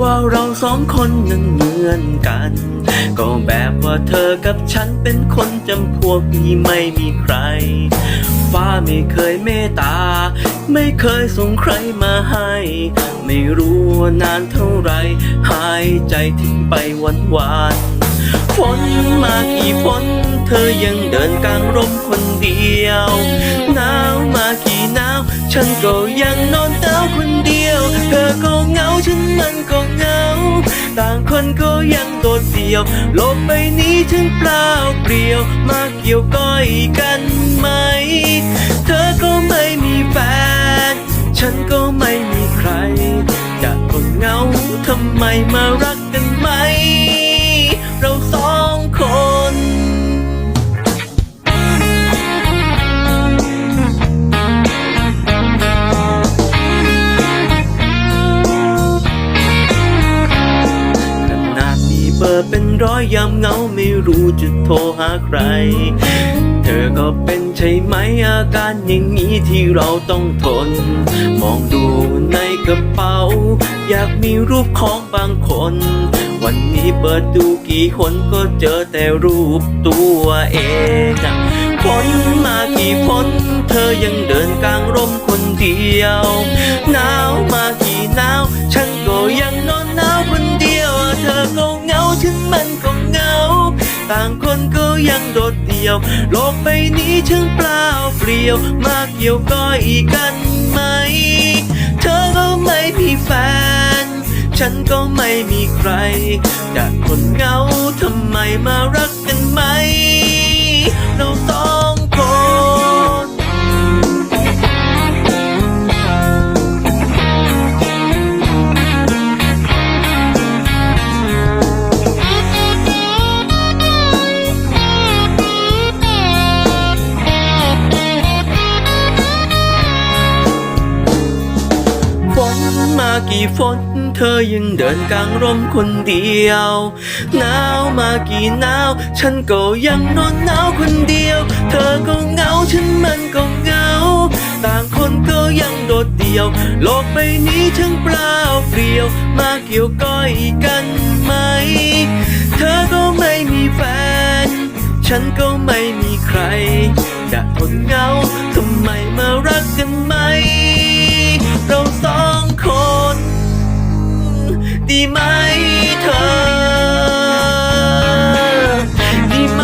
ว่าเราสองคนนั้นเหมือนกัน ก็แบบว่าเธอกับฉันเป็นคนจำพวกนี้ไม่มีใคร ฟ้าไม่เคยเมตตา ไม่เคยส่งใครมาให้ ไม่รู้ว่านานเท่าไหรหายใจทิ้งไปวันวานฝนมากี่ฝนเธอยังเดินกลางร่มคนเดียว หนาวมากี่หนาว ฉันก็ยังนอนหนา ต่างคนก็ยังโดดเดี่ยว โลกใบนี้ถึงเปล่าเปลี่ยว มาเกี่ยวก้อยกันไหม เธอก็ไม่มีแฟน ฉันก็ไม่มีใคร จะทนเหงาทำไมมารักกันไหม เป็นร้อยยามเหงาไม่รู้จะโทรหาใคร เธอก็เป็นใช่ไหมอาการอย่างนี้ที่เราต้องทน มองดูในกระเป๋า อยากมีรูปของบางคน วันนี้เปิดดูกี่คนก็เจอแต่รูปตัวเองอะฝนมากี่ฝนเธอยังเดินกลางร่มคนเดียวหนาวมา มันก็เหงา ต่างคนก็ยังโดดเดี่ยว โลกใบนี้ช่างเปล่าเปลี่ยว มาเกี่ยวก้อยกันไหม เธอก็ไม่มีแฟน ฉันก็ไม่มีใคร แต่คนเหงาทำไมมารักกัน กี่ฝนเธอยังเดินกลางร่มคนเดียว หนาวมากี่หนาว ฉันก็ยังนอนหนาวคนเดียว เธอก็เหงาฉันมันก็เหงา ต่างคนก็ยังโดดเดี่ยว โลกใบนี้ช่างเปล่าเปลี่ยว มาเกี่ยวก้อยกันไหม เธอก็ไม่มีแฟน ฉันก็ไม่มีใครจะทนเหงาทำไมมารั เธอดีไหม